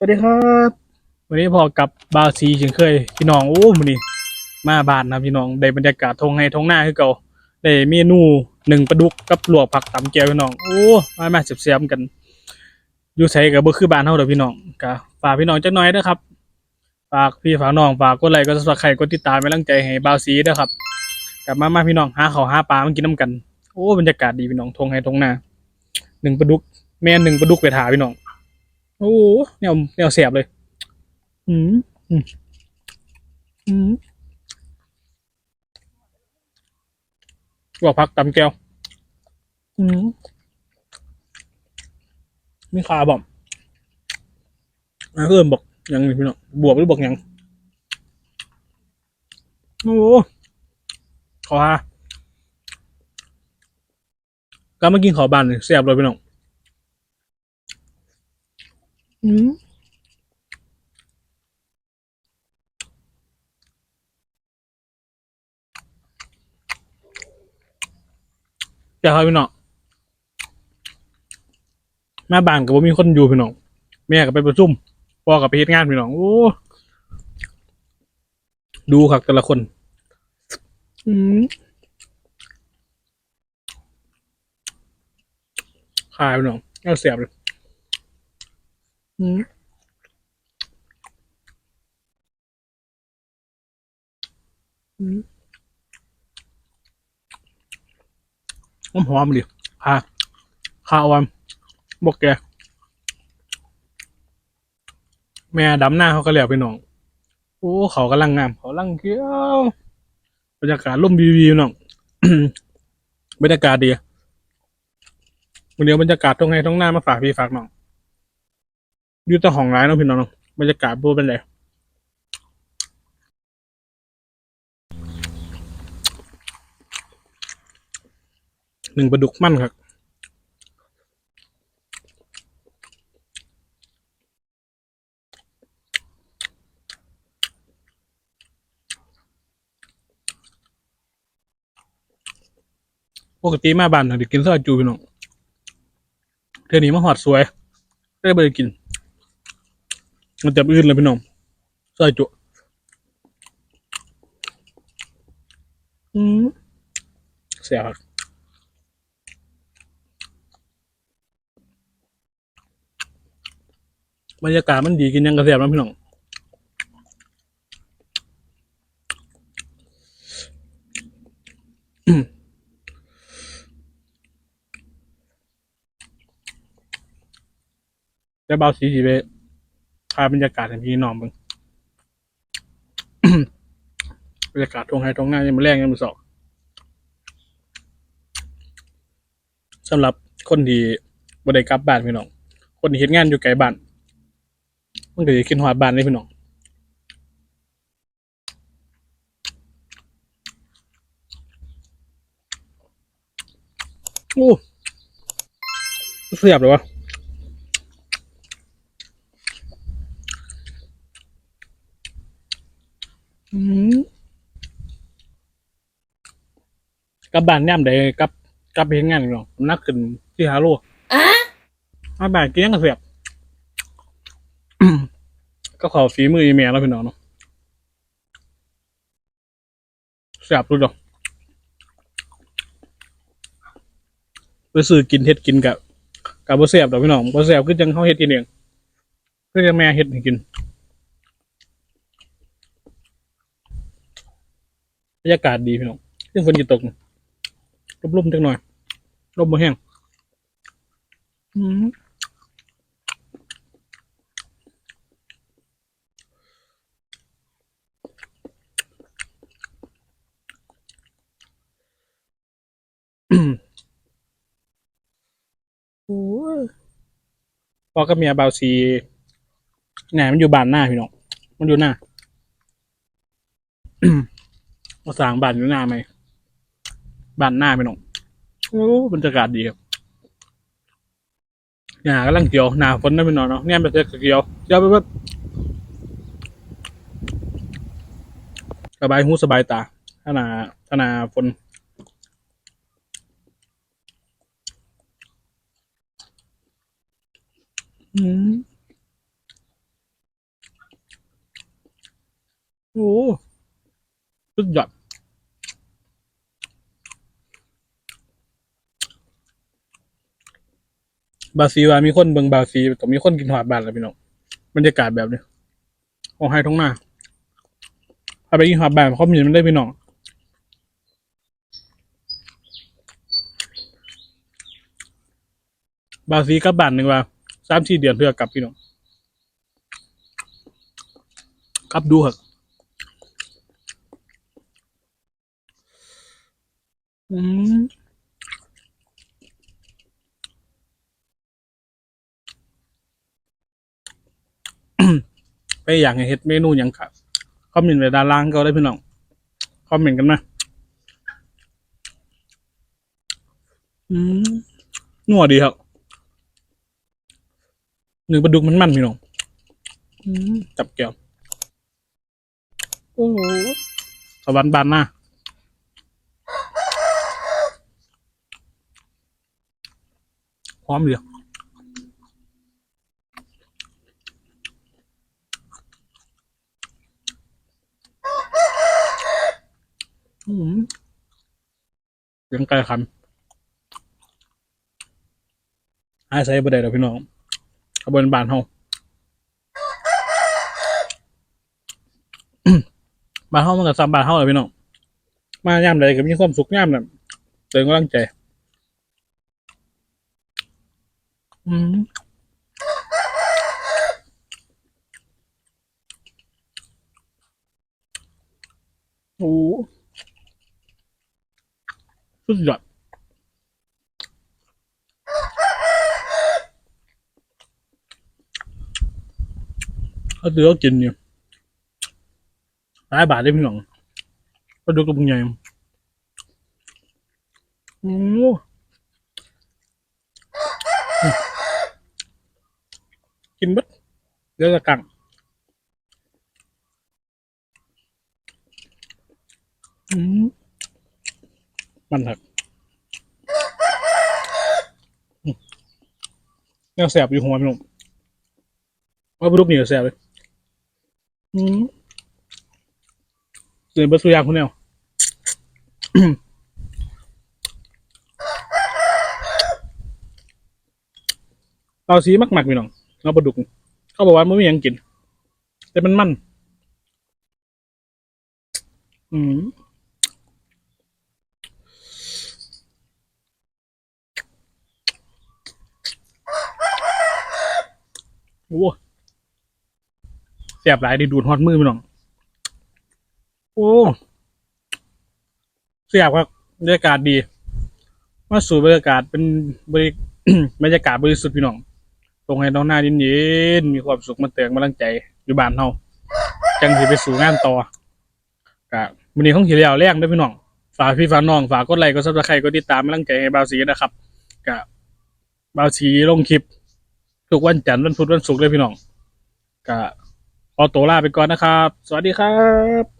สวัสดีครับวันนี้พอกับบาวซีเช่นเคยพี่น้องโอ้มื้อนี้มาบานนะพี่น้องได้บรรยากาศทงให้ทงหน้าคือเก่าได้เมนูหนึ่งปลาดุกกับลวกผักตำแก้วพี่น้องโอ้มามาเสียบๆกันอยู่ไสก็บ่คือบานเฮาเดอกพี่น้องก็ฝากพี่น้องจักหน่อยเด้อครับฝากพี่ฝากน้องฝากกดไลค์กด Subscribe กดติดตามเป็นกำลังใจให้บาวซีเด้อครับกลับมามาพี่น้องหาข้าวหาปลามากินน้ำกันโอ้บรรยากาศดีพี่น้องทงให้ทงหน้าหนึ่งปลาดุกแม่หนึ่งปลาดุกไปถาพี่น้อง โอ้โหแนวแนวเสียบเลย อืมอืมอืมบอกพักตำแก้ว อืมมีขาบอมอะเพิ่มบอกยังพี่น้องบวกหรือบอกยัง โอ้โหขอฮะก็มากินขอบานเลยเสียบเลยพี่น้อง อืมเดี๋ยวครับพี่น้องแม่บ้านกับว่ามีคนอยู่พี่น้องแม่ก็ไปประชุมพ่อกับไปเฮ็ดงานพี่น้องโอ้ดูครับแต่ละคน อืมขายพี่น้องเอาเสียบเลย อืมอืมหอมหอมดิค่ะข้าววันบอกแก แม่ดำหน้าเขาก็เหลียวไปหน่อง โอ้เขากำลังงาม เขากำลังเกี้ยว บรรยากาศร่มวิวๆน้องบรรยากาศดีวันนี้บรรยากาศตรงไงตรงหน้ามาฝากพี่ฝากหน้อง อยู่แต่ห้องร้ายเนาะพี่น้องเนาะบรรยากาศบูเป็นไรหนึ่งปลาดุกมั่นครับปกติมาบ้านน่ะเดี๋ยวกินซอยจูพี่น้องเทื่อนี้มาหอดสวยได้ไปกิน มันจับอื่นเลยพี่น้องซอยจุอืมเสียครับบรรยากาศมันดีกินยังกระเสียบนะพี่น้องได้เบาสีสีไป พาบรรยากาศให้พี่น้องเบิ่งบรรยากาศตรงไฮตรงหน้ายังมาแรงยังมาสอกสำหรับคนที่บ่ได้กลับบ้านพี่น้อง คนที่เฮ็ดงานอยู่ไกลบ้านมันก็จะคิดฮอดบ้านเลยพี่น้องโอ้เสียบเลยวะ อืม กลับบ้านย่ำใดกลับกลับไปเฮ็ดงานพี่น้องน้ำหนักขึ้นที่หาโลมาบ้านกินยังกระเสียบ ก็ขอฝีมืออีเมลแล้วพี่น้องเนาะเสียบรู้ดอกไปซื้อกินเฮ็ดกินกับกับบ่เสียบดอกพี่น้องบ่เสียบคือจังเฮาเฮ็ดกินเองคือจังแม่เฮ็ดให้กินบรรยากาศดีพี่น้องซึ่งฝนจะตก ลมๆจังหน่อยลมบ่แห้งอืมโอ้ยพ่อกับเมียเบาซีแหนมันอยู่บ้านหน้าพี่น้อง มันอยู่หน้า มาสร้างบ้านอยู่หน้าไหม บ้านหน้าไปน้องโอ้บรรยากาศดีครับหนากำลังเกียวหนาฝนได้ไปหน่อยเนาะเนี่ยไปเจอเกี่ยวเกี่ยวไปแบบสบายหูสบายตาถ้าหนาถ้าหนาฝนอืมโอ้สุดยอด บราซิลว่ามีคนเบิงบราซิลต้องมีคนกินหอดบานแล้วพี่น้องบรรยากาศแบบนี้โอ้ให้ท้องหน้าพาไปกินหอดบานเขามีมันได้พี่น้องบราซิลกับบานหนึ่งว่าสามสี่เดือนเพื่อกลับพี่น้องกลับดูเหอะอืม ไปอยากให้เฮ็ดเมนูหยังครับคอมเมนต์ไว้ด้านล่างก็ได้พี่น้องคอมเมนต์กันมาอืมนัวดีครับหนึ่งปลาดุกมันมันพี่น้องอืมจับแก้วโอ้โหสวรรค์บานหน้าพร้อมเดียว อืมเสี ยังไก่คันหายใส่บ่ได้ดอกพี่น้องขบวนบานเฮาบานเฮามันก็ซ้ำบานเฮาเลยพี่น้องมาย่ำใดก็มีความสุขย่ำน่ะเตือนกำลังใจ อืมโอ้ สุดยอดเขาซื้อกินอยู่ยหลายบาทได้พี่น้องก็ดูกระปุกใหญ่โอ้กินบัดเดี๋ยวจะกังอืม มันหักอืมแนวแสบอยู่หัวพี่น้องว่าปลาดุกนี่ก็แสบเลยอืมเดี๋ยวเบัดสุยางคนแนวเอาสีมักหมักพี่น้องเอาปลาดุก เขาบอกว่าไม่มีหยังกิน แต่มันมัน อืม โอ้เสียบหลายดีดูดฮอดมือพี่น้อง โอ้เสียบครับบรรยากาศดี มาสู่บรรยากาศเป็นบริบรรยากาศบริสุทธิ์พี่น้อง ตรงให้น้องหน้าเย็นๆมีความสุขมาเตือนกำลังใจอยู่บ้านเฮาจังสิไปสู่งานต่อกะวันนี้ของขี่แล้วแรงด้วยพี่น้อง ฝากพี่ฝากน้อง ฝากกดไลค์กดซับสไครต์กดติดตามกำลังใจให้บาวสีนะครับกะบาวสีลงคลิป ทุกวันจันทร์วันพุธวันศุกร์เลยพี่น้องก็ขอตัวลาไปก่อนนะครับ สวัสดีครับ